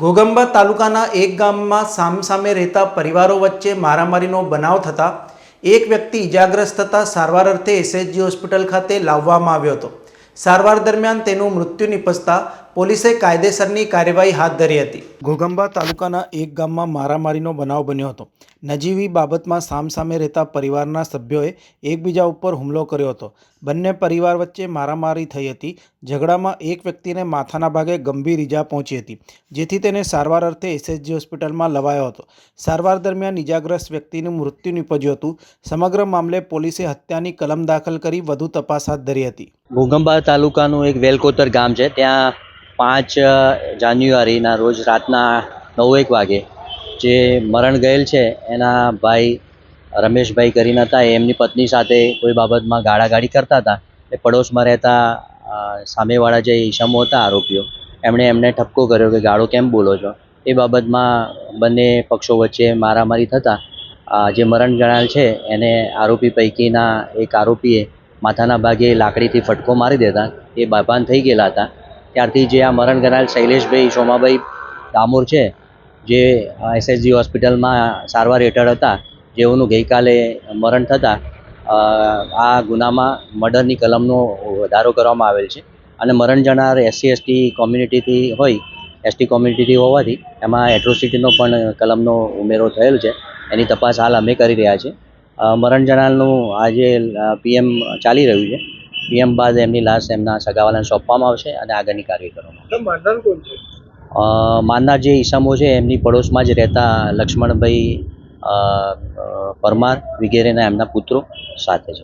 ઘોગંબા તાલુકાના એક ગામમાં સામસામે રહેતા પરિવારો વચ્ચે મારામારીનો બનાવ થતાં એક વ્યક્તિ ઇજાગ્રસ્ત થતાં સારવાર અર્થે એસએચજી હોસ્પિટલ ખાતે લાવવામાં આવ્યો હતો. સારવાર દરમિયાન તેનું મૃત્યુ નિપજતા પોલીસે કાયદેસરની કાર્યવાહી હાથ ધરી હતી. ઘોગંબા તાલુકાના એક ગામમાં મારામારીનો બનાવ બન્યો હતો. નજીવી બાબતમાં સામસામે રહેતા પરિવારના સભ્યોએ એકબીજા ઉપર હુમલો કર્યો હતો. બંને પરિવાર વચ્ચે મારામારી થઈ હતી. ઝઘડામાં એક વ્યક્તિને માથાના ભાગે ગંભીર ઈજા પહોંચી હતી, જેથી તેને સારવાર અર્થે એસએચજી હોસ્પિટલમાં લવાયો હતો. સારવાર દરમિયાન ઇજાગ્રસ્ત વ્યક્તિનું મૃત્યુ નીપજ્યું હતું. સમગ્ર મામલે પોલીસે હત્યાની કલમ દાખલ કરી વધુ તપાસ હાથ ધરી હતી. ઘોગંબા તાલુકાનું એક વેલકોતર ગામ છે. ત્યાં પાંચ જાન્યુઆરીના રોજ રાતના નવ એક વાગે જે મરણ ગયેલ છે, એના ભાઈ રમેશભાઈ કરીને હતા એમની પત્ની સાથે કોઈ બાબતમાં ગાળાગાળી કરતા હતા. એ પડોશમાં રહેતા સામેવાળા જે ઈસમો હતા, આરોપીઓ, એમણે એમને ઠપકો કર્યો કે ગાળો કેમ બોલો છો? એ બાબતમાં બંને પક્ષો વચ્ચે મારામારી થતાં જે મરણ જણાયેલ છે, એને આરોપી પૈકીના એક આરોપીએ માથાના ભાગે લાકડીથી ફટકો મારી દેતા. એ બાભાન થઈ ગયેલા હતા. ત્યારથી જે આ મરણ ગણાલ શૈલેષભાઈ સોમાભાઈ ડામોર છે, જે એસએસજી હોસ્પિટલમાં સારવાર હેઠળ હતા, જેઓનું ગઈકાલે મરણ થતાં આ ગુનામાં મર્ડરની કલમનો વધારો કરવામાં આવેલ છે. અને મરણ જનાર એસસી, એસટી કોમ્યુનિટીથી હોય, એસટી કોમ્યુનિટીથી હોવાથી એમાં એટ્રોસિટીનો પણ કલમનો ઉમેરો થયેલ છે. એની તપાસ હાલ અમે કરી રહ્યા છીએ. મરણ જનારનું આજે પીએમ ચાલી રહ્યું છે. પીએમ બાદ એમની લાશ એમના સગાવાલાને સોંપવામાં આવશે અને આગળની કાર્યવાહી કરવામાં આવશે. માનનાર જે ઈસમો છે એમની પડોશમાં જ રહેતા લક્ષ્મણભાઈ પરમાર વગેરેના એમના પુત્રો સાથે છે.